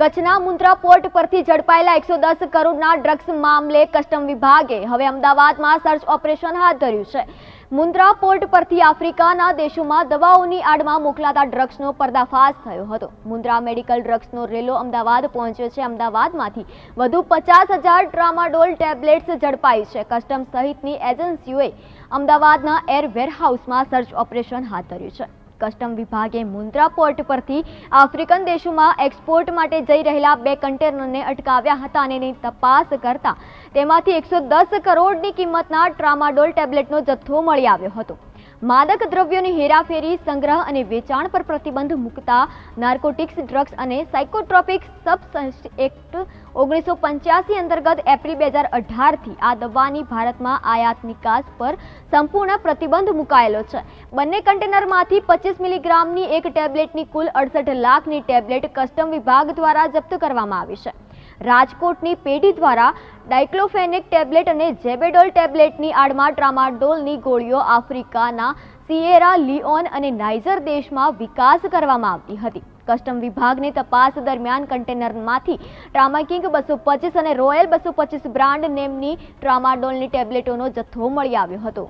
કચ્છના મુન્દ્રા પોર્ટ પરથી ઝડપાયેલા એકસો દસ કરોડના ડ્રગ્સ મામલે કસ્ટમ વિભાગે હવે અમદાવાદમાં સર્ચ ઓપરેશન હાથ ધર્યું છે. મુન્દ્રા પોર્ટ પરથી આફ્રિકાના દેશોમાં દવાઓની આડમાં મોકલાતા ડ્રગ્સનો પર્દાફાશ થયો હતો. મુન્દ્રા મેડિકલ ડ્રગ્સનો રેલો અમદાવાદ પહોંચ્યો છે. અમદાવાદમાંથી વધુ પચાસ હજાર ટ્રામાડોલ ટેબ્લેટ્સ ઝડપાઈ છે. કસ્ટમ સહિતની એજન્સીઓએ અમદાવાદના એર વેરહાઉસમાં સર્ચ ઓપરેશન હાથ ધર્યું છે. કસ્ટમ વિભાગે મુન્દ્રા પોર્ટ પરથી આફ્રિકન દેશોમાં એક્સપોર્ટ માટે જઈ રહેલા બે કન્ટેનરને અટકાવ્યા હતા અને તપાસ કરતા તેમાંથી એકસો દસ કરોડની કિંમતના ટ્રામાડોલ ટેબ્લેટનો જથ્થો મળી આવ્યો હતો. માદક દ્રવ્યોની હેરાફેરી, સંગ્રહ અને વેચાણ પર પ્રતિબંધ મૂકતા નાર્કોટિક્સ, ડ્રગ્સ અને સાયકોટ્રોપિક સબ એક્ટ ઓગણીસો પંચ્યાસી અંતર્ગત એપ્રિલ બે હજાર અઢારથી આ દવાની ભારતમાં આયાત નિકાસ પર સંપૂર્ણ પ્રતિબંધ મુકાયેલો છે. બંને કન્ટેનરમાંથી પચીસ મિલીગ્રામની એક ટેબ્લેટની કુલ અડસઠ લાખની ટેબ્લેટ કસ્ટમ વિભાગ દ્વારા જપ્ત કરવામાં આવી છે. રાજકોટની પેઢી દ્વારા ડાયક્લોફેનિક ટેબ્લેટ અને જેબેડોલ ટેબ્લેટની આડમાં ટ્રામાડોલની ગોળીઓ આફ્રિકાના સિયેરા લિઓન અને નાઇજર દેશમાં વિકાસ કરવામાં આવતી હતી. કસ્ટમ વિભાગની તપાસ દરમિયાન કન્ટેનરમાંથી ટ્રામાકિંગ બસો પચીસ અને રોયલ બસો પચીસ બ્રાન્ડ નેમની ટ્રામાડોલની ટેબ્લેટોનો જથ્થો મળી આવ્યો હતો.